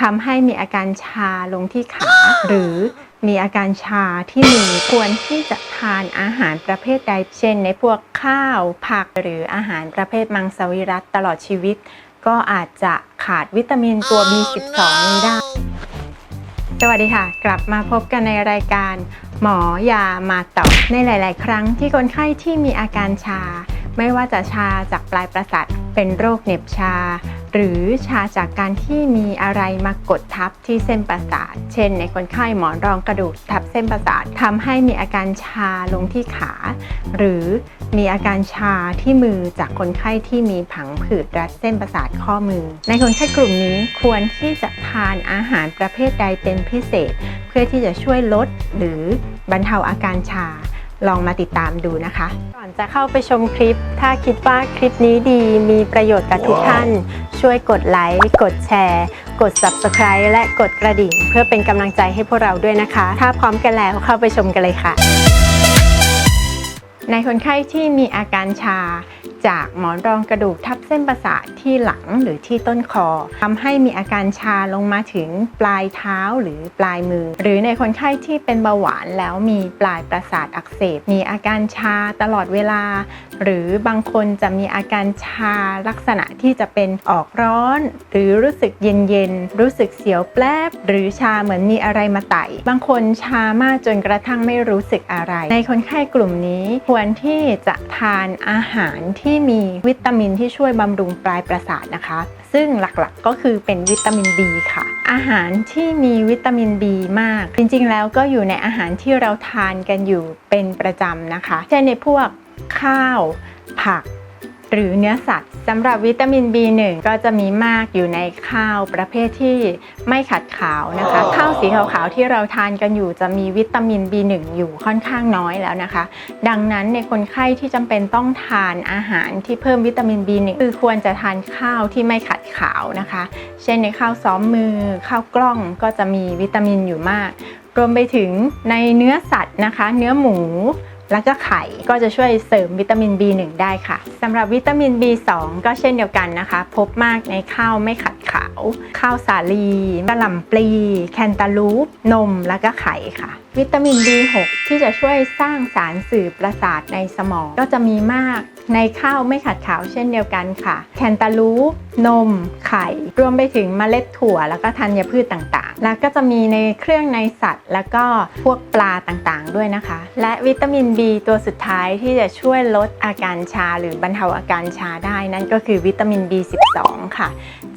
ทำให้มีอาการชาลงที่ขา หรือมีอาการชาที่มือควรที่จะทานอาหารประเภทใด เช่น ในพวกข้าวผักหรืออาหารประเภทมังสวิรัตตลอดชีวิต ก็อาจจะขาดวิตามินตัว B12 นี้ได้ สวัสดีค่ะ กลับมาพบกันในรายการ หมอยามาตอบในหลาย ๆ ครั้งที่คนไข้ที่มีอาการชา ไม่ว่าจะชาจากปลายประสาท เป็นโรคเหน็บชา หรือชาจากการที่มีอะไรมากดทับที่เส้นประสาท เช่นในคนไข้หมอนรองกระดูกทับเส้นประสาททำให้มีอาการชาลงที่ขา หรือมีอาการชาที่มือจากคนไข้ที่มีผังผืดรัดเส้นประสาทข้อมือ ในคนไข้กลุ่มนี้ควรที่จะทานอาหารประเภทใดเป็นพิเศษ เพื่อที่จะช่วยลดหรือบรรเทาอาการชา ลองมาติดตามดูนะคะ ก่อนจะเข้าไปชมคลิป ถ้าคิดว่าคลิปนี้ดีมีประโยชน์กับทุกท่าน ช่วยกดไลค์ กดแชร์ กด Subscribe และกดกระดิ่ง เพื่อเป็นกำลังใจให้พวกเราด้วยนะคะ ถ้าพร้อมกันแล้วเข้าไปชมกันเลยค่ะ ในคนไข้ที่มีอาการชา จากหมอนรองกระดูกทับเส้นประสาทที่หลังหรือที่ต้นคอทำให้มีอาการชาลงมาถึงปลายเท้าหรือปลายมือ หรือในคนไข้ที่เป็นเบาหวานแล้วมีปลายประสาทอักเสบ มีอาการชาตลอดเวลา หรือบางคนจะมีอาการชาลักษณะที่จะเป็นออกร้อน หรือรู้สึกเย็นๆรู้สึกเสียวแปลบ หรือชาเหมือนมีอะไรมาไต่บางคนชามากจนกระทั่งไม่รู้สึกอะไร ในคนไข้กลุ่มนี้ควรที่จะทานอาหารที่มีวิตามินที่ช่วยบำรุงปลายประสาทนะคะ ซึ่งหลักๆก็คือเป็นวิตามิน B ค่ะ อาหารที่มีวิตามิน B มาก จริงๆ แล้วก็อยู่ในอาหารที่เราทานกันอยู่เป็นประจำนะคะ เช่นในพวกข้าว ผัก หรือเนื้อสัตว์สำหรับวิตามิน B1 ก็จะมีมากอยู่ในข้าวประเภทที่ไม่ขัดขาวนะคะ ข้าวสีขาวๆที่เราทานกันอยู่จะมีวิตามิน B1 อยู่ค่อนข้างน้อยแล้วนะคะ ดังนั้นในคนไข้ที่จำเป็นต้องทานอาหารที่เพิ่มวิตามิน B1 คือควรจะทานข้าวที่ไม่ขัดขาวนะคะ เช่นในข้าวซ้อมมือ ข้าวกล้องก็จะมีวิตามินอยู่มาก รวมไปถึงในเนื้อสัตว์นะคะ เนื้อหมู แล้วก็ไข่ก็จะช่วยเสริมวิตามิน B1 ได้ค่ะสำหรับวิตามิน B2 ก็เช่นเดียวกันนะคะ พบมากในข้าวไม่ขัดขาว ข้าวสาลีกระหล่ำปลี แคนตาลูป นมแล้วก็ไข่ค่ะ วิตามิน B6 ที่จะช่วยสร้างสารสื่อประสาทในสมอง ก็จะมีมากในข้าวไม่ขัดขาวเช่นเดียวกันค่ะ แคนตาลูป นม ไข่ รวมไปถึงเมล็ดถั่ว แล้วก็ธัญพืชต่างๆ แล้วก็จะมีในเครื่องในสัตว์ แล้วก็พวกปลาต่างๆด้วยนะคะ และวิตามิน B ตัวสุดท้ายที่จะช่วยลดอาการชา หรือบรรเทาอาการชาได้นั่นก็คือวิตามิน B12 ค่ะ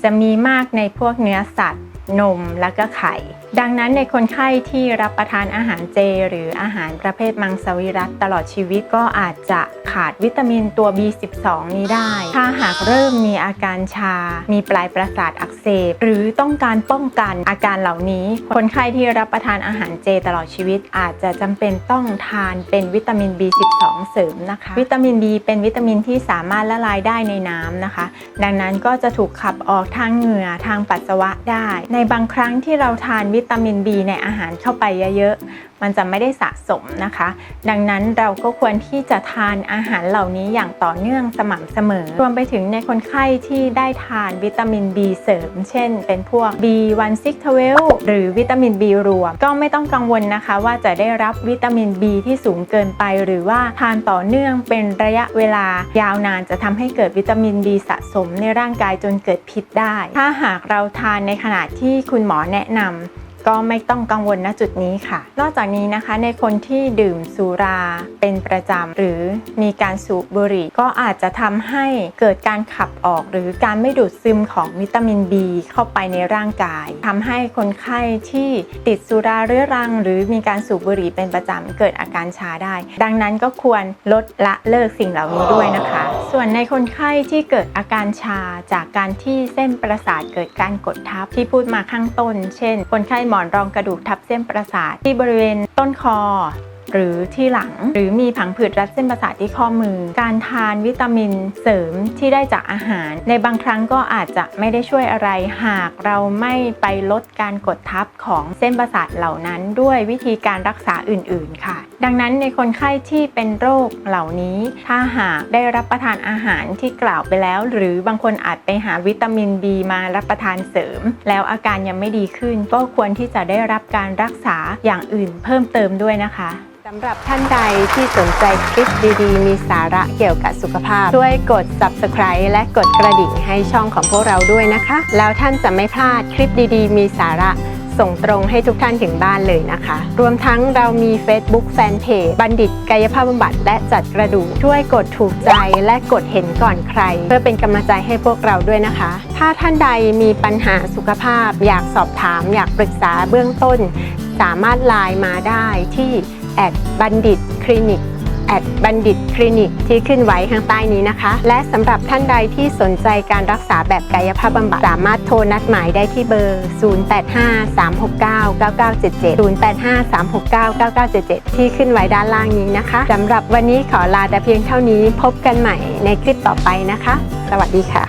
จะมีมากในพวกเนื้อสัตว์ นมแล้วก็ไข่ ดังนั้นในคนไข้ที่รับประทานอาหารเจ หรืออาหารประเภทมังสวิรัตตลอดชีวิตก็อาจจะขาดวิตามินตัว B12 นี้ได้ ถ้าหากเริ่มมีอาการชา มีปลายประสาทอักเสบ หรือต้องการป้องกันอาการเหล่านี้ คนไข้ที่รับประทานอาหารเจตลอดชีวิต อาจจะจำเป็นต้องทานเป็นวิตามิน B12 เสริมนะคะ วิตามิน B เป็นวิตามินที่สามารถละลายได้ในน้ำนะคะ ดังนั้นก็จะถูกขับออกทางเหงื่อทางปัสสาวะได้ในบางครั้งที่เราทานวิตามิน B ในอาหารเข้าไปเยอะๆ มันจะไม่ได้สะสมนะคะ ดังนั้นเราก็ควรที่จะทานอาหารเหล่านี้อย่างต่อเนื่องสม่ำเสมอ รวมไปถึงในคนไข้ที่ได้ทานวิตามิน B เสริม เช่น เป็นพวก B1-6-12 หรือวิตามิน B รวม ก็ไม่ต้องกังวลนะคะ ว่าจะได้รับวิตามิน B ที่สูงเกินไป หรือว่าทานต่อเนื่องเป็นระยะเวลายาวนานจะทำให้เกิดวิตามิน B สะสมในร่างกายจนเกิดพิษได้ ถ้าหากเราทานในขณะที่ที่คุณหมอแนะนำ ก็ไม่ต้องกังวลณจุดนี้ค่ะ นอกจากนี้นะคะในคนที่ดื่มสุราเป็นประจำหรือมีการสูบบุหรี่ ก็อาจจะทำให้เกิดการขับออก หรือการไม่ดูดซึมของวิตามิน B เข้าไปในร่างกายทำให้คนไข้ที่ติดสุราเรื้อรัง หรือมีการสูบบุหรี่เป็นประจำเกิดอาการชาได้ ดังนั้นก็ควรลดละเลิกสิ่งเหล่านี้ด้วยนะคะ ส่วนในคนไข้ที่เกิดอาการชาจากการที่เส้นประสาทเกิดการกดทับที่พูดมาข้างต้น เช่น คนไข้หมอนรองกระดูกทับเส้นประสาทที่บริเวณต้นคอ หรือที่หลัง หรือมีผังผืดรัดเส้นประสาทที่ข้อมือ การทานวิตามินเสริมที่ได้จากอาหาร ในบางครั้งก็อาจจะไม่ได้ช่วยอะไร หากเราไม่ไปลดการกดทับของเส้นประสาทเหล่านั้น ด้วยวิธีการรักษาอื่น ๆ ค่ะ ดังนั้นในคนไข้ที่เป็นโรคเหล่านี้ ถ้าหากได้รับประทานอาหารที่กล่าวไปแล้ว หรือบางคนอาจไปหาวิตามิน B มารับประทานเสริม แล้วอาการยังไม่ดีขึ้น ก็ควรที่จะได้รับการรักษาอย่างอื่นเพิ่มเติมด้วยนะคะสำหรับท่านใดที่สนใจคลิปดีๆ มีสาระเกี่ยวกับสุขภาพ ช่วยกด subscribe และกดกระดิ่งให้ช่องของพวกเราด้วยนะคะ แล้วท่านจะไม่พลาดคลิปดีๆ มีสาระ ส่งตรงให้ทุกท่านถึงบ้านเลยนะคะ รวมทั้งเรามี Facebook Fanpage บัณฑิตกายภาพบำบัดและจัดกระดูกช่วยกดถูกใจและกดเห็นก่อนใคร เพื่อเป็นกำลังใจให้พวกเราด้วยนะคะ ถ้าท่านใดมีปัญหาสุขภาพ อยากสอบถาม อยากปรึกษาเบื้องต้น สามารถไลน์มาได้ที่แอดบัณฑิตคลินิก แอดบัณฑิตคลินิกที่ขึ้นไว้ข้างใต้นี้นะคะ และสำหรับท่านใดที่สนใจการรักษาแบบกายภาพบำบัด สามารถโทรนัดหมายได้ที่เบอร์ 0853699977 0853699977 ที่ขึ้นไว้ด้านล่างนี้นะคะสำหรับวันนี้ขอลาแต่เพียงเท่านี้พบกันใหม่ในคลิปต่อไปนะคะ สวัสดีค่ะ